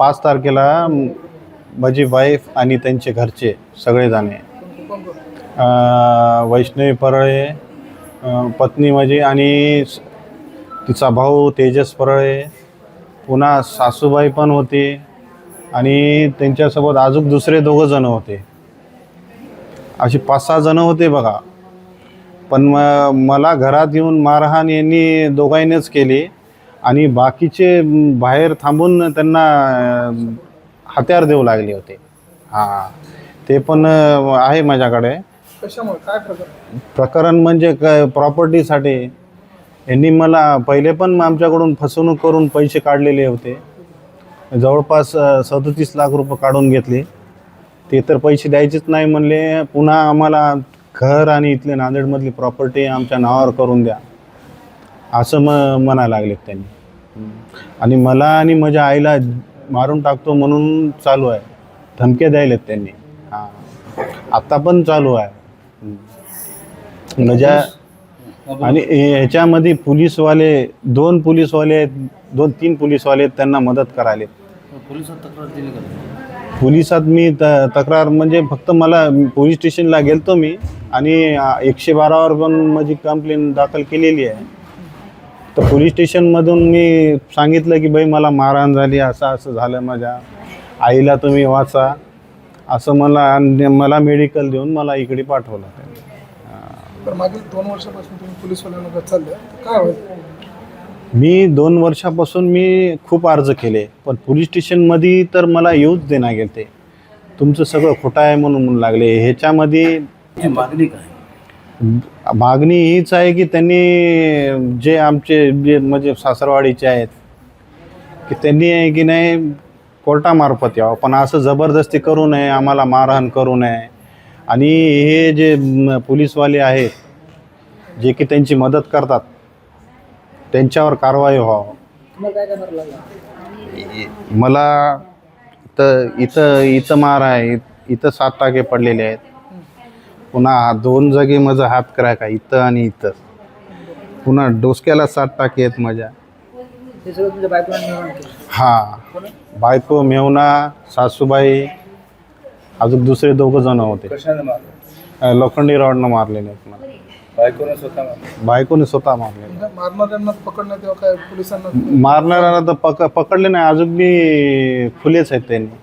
पाच तारखेला माझी वाईफ आणि त्यांचे घरचे सगळेजणे वैष्णवी परळे अं, पत्नी माझी आणि स- तिचा भाऊ तेजस परळे पुन्हा सासूबाई पण होती आणि त्यांच्यासोबत अजून दुसरे दोघं जण होते. अशी पाच सहा जण होते बघा. पण म मला घरात येऊन मारहाण यांनी दोघांनीच केली. आणि बाकीचे बाहेर थांबून त्यांना हत्यार देऊ लागले होते. हां ते पण आहे माझ्याकडे. कशामुळे? काय प्रकार प्रकरण म्हणजे काय प्रॉपर्टीसाठी यांनी मला पहिले पण आमच्याकडून फसवणूक करून पैसे काढलेले होते. जवळपास सदतीस लाख रुपये काढून घेतले. ते तर पैसे द्यायचेच नाही म्हणले. पुन्हा आम्हाला घर आणि इथले नांदेडमधली प्रॉपर्टी आमच्या नावावर करून द्या. असं म म्हणायला लागले त्यांनी. आणि मला आणि माझ्या आईला मारून टाकतो म्हणून चालू आहे. धमक्या द्यायलेत त्यांनी. हां. आत्ता पण चालू आहे. माझ्या आणि ह्याच्यामध्ये पोलीसवाले दोन पोलीसवाले आहेत दोन तीन पोलीसवाले आहेत त्यांना मदत करायले पोलिसात तक्रार दिली का? पोलिसात मी त तक्रार म्हणजे फक्त मला पोलीस स्टेशनला गेलतो मी आणि एकशे बारावर पण माझी कंप्लेंट दाखल केलेली आहे. तर पोलीस स्टेशनमधून मी सांगितलं की बाई मला मारहाण झाली असं असं झालं माझ्या आईला तुम्ही वाचा. असं मला आणि मला मेडिकल देऊन मला इकडे पाठवलं. त्यांनी मागील दोन वर्षापासून तुम्ही पोलीसवाल्यांना चालले काय होईल? मी दोन वर्षापासून मी खूप अर्ज केले पण पोलीस स्टेशनमध्ये तर मला येऊच देणार गेले ते तुमचं सगळं खोटं आहे म्हणून म्हणू लागले. ह्याच्यामध्ये मागणी काय? मागणी हीच आहे की त्यांनी जे आमचे जे म्हणजे सासरवाडीचे आहेत की त्यांनी आहे की नाही कोर्टामार्फत यावं. पण असं जबरदस्ती करू नये आम्हाला मारहाण करू नये. आणि हे जे पोलीसवाले आहेत जे की त्यांची मदत करतात त्यांच्यावर कारवाई व्हावं. मला तर इथं इथं मार आहे इथं सात टाके पडलेले आहेत. पुन्हा दोन जागी माझा हात क्रॅक आहे इथं आणि इथं. पुन्हा डोसक्याला सात टाके आहेत माझ्या. हे. हां बायको मेवना सासूबाई अजून दुसरे दोघं जण होते. अं, लोखंडी रॉडनं मारलेले आहेत मला. बायकोने स्वतः मारलं. बायकोने स्वतः मारलेले मारणाऱ्यांना पकडण्यात तेव्हा काय पोलिसांना मारणाऱ्याला तर पक पकडले नाही. अजून बी खुलेच आहेत त्यांनी.